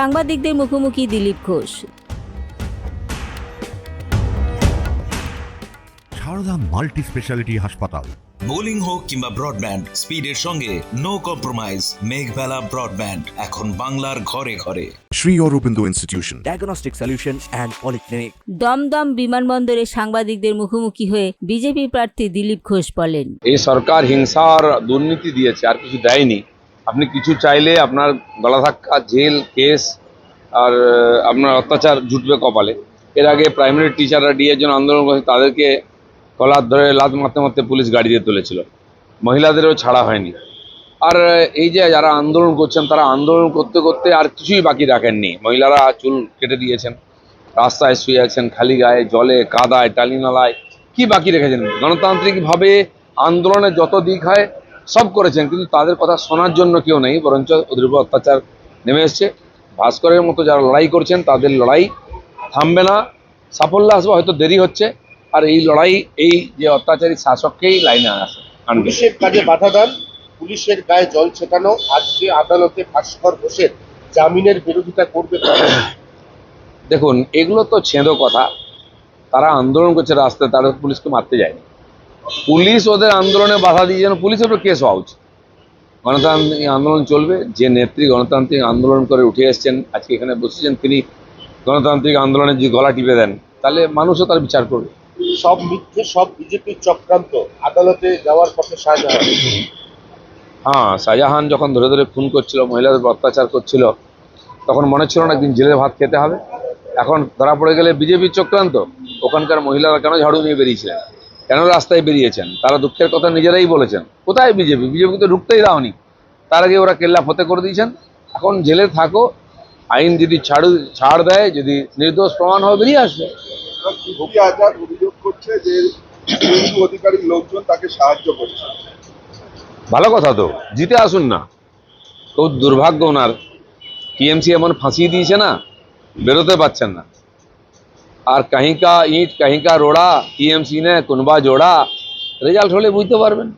সাংবাদিকদের মুখোমুখি Dilip Ghosh. Sarada multi speciality হাসপাতাল। বোলিং হোক কিংবা ব্রডব্যান্ড স্পিডের সঙ্গে নো কম্প্রোমাইজ মেঘবেলা ব্রডব্যান্ড এখন বাংলার ঘরে ঘরে। Shri Aurobindo institution diagnostic solution and polyclinic Dumdum বিমানবন্দরে সাংবাদিকদের মুখোমুখি হয়ে বিজেপি প্রার্থী দিলীপ ঘোষ বলেন। এই সরকার হিংসা আর দুর্নীতি দিয়েছে আর কিছু দেয়নি। আপনি কিছু চাইলে আপনার গলা ধাক্কা, জেল, কেস আর আপনার অত্যাচার জুটবে কপালে। এর আগে প্রাইমারি টিচাররা ডিএর জন্য আন্দোলন করেছে, তাদেরকে গলার ধরে লাত মারতে মারতে পুলিশ গাড়ি দিয়ে তুলেছিল। মহিলাদেরও ছাড়া হয়নি। আর, এই যে যারা আন্দোলন করছেন, তারা আন্দোলন করতে করতে আর কিছুই বাকি রাখেননি। মহিলারা চুল কেটে দিয়েছেন, রাস্তায় শুয়ে আছেন, খালি গায়ে, জলে, কাদায় টালিনালায় কি বাকি রেখেছেন? গণতান্ত্রিকভাবে আন্দোলনের যত দিক হয় সব করেছেন কিন্তু তাদের কথা শোনার জন্য কেউ নেই বরঞ্চ ওদের উপর অত্যাচার নেমে এসছে। ভাস্করের মতো যারা লড়াই করছেন তাদের লড়াই থামবে না। সাফল্য আসবে হয়তো দেরি হচ্ছে আর এই লড়াই এই যে অত্যাচারী শাসককেই লাইনে আসে পুলিশের কাজে বাধা দান পুলিশের গায়ে জল ছেটানো আজকে আদালতে ভাস্কর ঘোষের জামিনের বিরোধিতা করবে দেখুন এগুলো তো ছেঁদো কথা। তারা আন্দোলন করছে রাস্তায় তারা পুলিশকে মারতে যায়নি। পুলিশ ওদের আন্দোলনে বাধা দিয়ে যেন পুলিশের উপর কেস হওয়া উচিত। গণতান্ত্রিক আন্দোলন চলবে। যে নেত্রী গণতান্ত্রিক আন্দোলন করে উঠে এসছেন আজকে এখানে বসেছেন তিনি গণতান্ত্রিক আন্দোলনে যে গলা টিপে দেন তাহলে মানুষও তার বিচার করবে। সব মিথ্যে সব বিজেপির চক্রান্ত আদালতে যাওয়ার পথে শাহজাহান। হ্যাঁ শাহজাহান যখন ধরে ধরে খুন করছিল মহিলাদের অত্যাচার করছিল তখন মনে ছিল না একদিন জেলের ভাত খেতে হবে। এখন ধরা পড়ে গেলে বিজেপির চক্রান্ত। ওখানকার মহিলারা কেন ঝাড়ু নিয়ে বেরিয়েছিলেন? কেন রাস্তায় বেরিয়েছেন? তারা দুঃখের কথা নিজেরাই বলেছেন। কোথায় বিজেপি? বিজেপি তো ঢুকতেই দাওনি। তার আগে ওরা কেল্লা ফতে করে দিয়েছেন। এখন জেলে থাকো আইন যদি ছাড়ু ছাড় দেয় যদি নির্দোষ প্রমাণ হবে বেরিয়ে আসবে। আজাদ অভিযোগ করছে যে লোকজন তাকে সাহায্য করছে। ভালো কথা তো জিতে আসুন না। খুব দুর্ভাগ্য ওনার। টিএমসি এমন ফাঁসিয়ে দিয়েছে না বেরোতে পারছেন না। और আর কাহিকা ইট কাহিকা রোড়া টিএমসি নে কোনবা জোড়া রেজাল্ট হলে বুঝতে পারবেন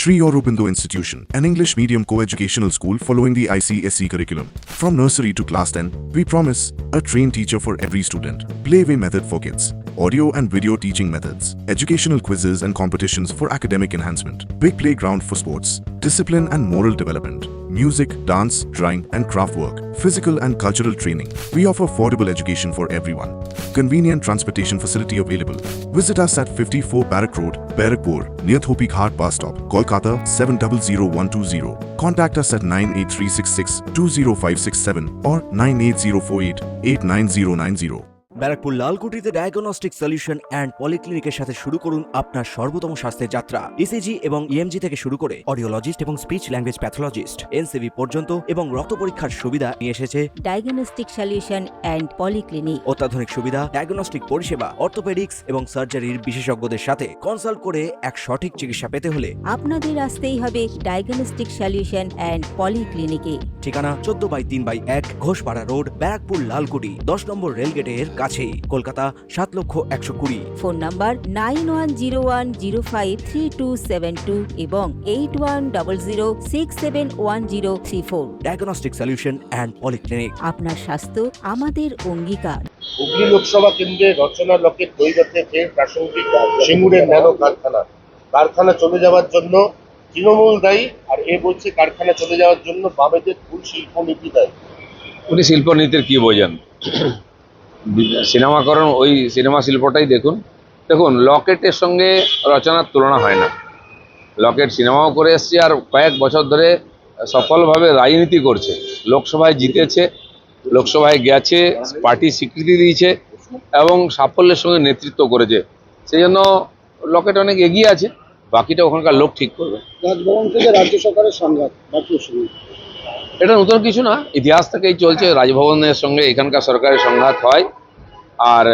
Sri Aurobindo Institution, an English medium co-educational school following the ICSE curriculum. From nursery to class 10, we promise a trained teacher for every student. Playway method for kids. Audio and video teaching methods, educational quizzes and competitions for academic enhancement, big playground for sports, discipline and moral development, music, dance, drawing and craft work, physical and cultural training. We offer affordable education for everyone. Convenient transportation facility available. Visit us at 54 Barrack Road, Barrackpur, near Thopi Ghat bus stop, Kolkata 700120. Contact us at 98366 20567 or 98048 89090. Barrackpore লালকুটিতে diagnostic solution and পলিক্লিনিকের সাথে শুরু করুন আপনার সর্বোত্তম স্বাস্থ্যের যাত্রা। ECG এবং EMG থেকে শুরু করে অডিওলজিস্ট এবং স্পিচ ল্যাঙ্গুয়েজ প্যাথোলজিস্ট এনসিবি পর্যন্ত এবং রক্ত পরীক্ষার সুবিধা নিয়ে এসেছে ডায়াগনস্টিক সলিউশন অ্যান্ড পলিক্লিনিক অত্যাধুনিক সুবিধা ডায়াগনস্টিক পরিষেবা অর্থোপেডিক্স এবং সার্জারির বিশেষজ্ঞদের সাথে কনসাল্ট করে এক সঠিক চিকিৎসা পেতে হলে আপনাদের আসতেই হবে ডায়াগনস্টিক সলিউশন অ্যান্ড পলিক্লিনিকে ঠিকানা চোদ্দ বাই তিন বাই এক ঘোষপাড়া রোড ব্যারাকপুর লালকুটি দশ নম্বর রেলগেটের কাছেই। কলকাতা সাত লক্ষ একশো কুড়ি। Phone number nine one zero one zero five three two seven two এবং eight one double zero six seven one zero three four. Diagnostic solution and polyclinic আপনার স্বাস্থ্য আমাদের অঙ্গীকার। হুগলি লোকসভা কেন্দ্রে রচনা লকের দৈরথে ফের প্রাসঙ্গিক সিঙ্গুরের ন্যানো কারখানা। কারখানা চলে যাওয়ার জন্য তৃণমূল দায়ী আর এ বলছে কারখানা চলে যাওয়ার জন্য বামেদের ভুল শিল্পনীতি দায়ী। উনি শিল্পনীতির কি বোঝেন সিনেমাকরণ ওই সিনেমা শিল্পটাই দেখুন। দেখুন লকেটের সঙ্গে রচনার তুলনা হয় না। লকেট সিনেমাও করে এসছে আর কয়েক বছর ধরে সফলভাবে রাজনীতি করছে। লোকসভায় জিতেছে লোকসভায় গেছে পার্টি স্বীকৃতি দিয়েছে এবং সাফল্যের সঙ্গে নেতৃত্ব করেছে। সেই জন্য লকেট অনেক এগিয়ে আছে বাকিটা ওখানকার লোক ঠিক করবে। রাজভবন থেকে রাজ্য সরকারের সংঘাত এটা নতুন কিছু না ইতিহাস থেকেই চলছে। রাজভবনের সঙ্গে এখানকার সরকারের সংঘাত হয়। আর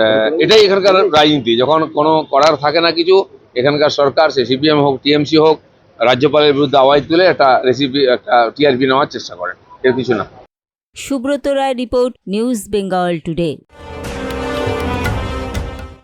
এটাই এখানকার রাজনীতি। যখন কোনো করার থাকে না কিছু এখানকার সরকার সে সিপিএম হোক টিএমসি হোক রাজ্যপালের বিরুদ্ধে আওয়াজ তুলে একটা রেসিপি একটা টিআরপি নেওয়ার চেষ্টা করে। এর কিছু না Subrata Roy report news Bengal today.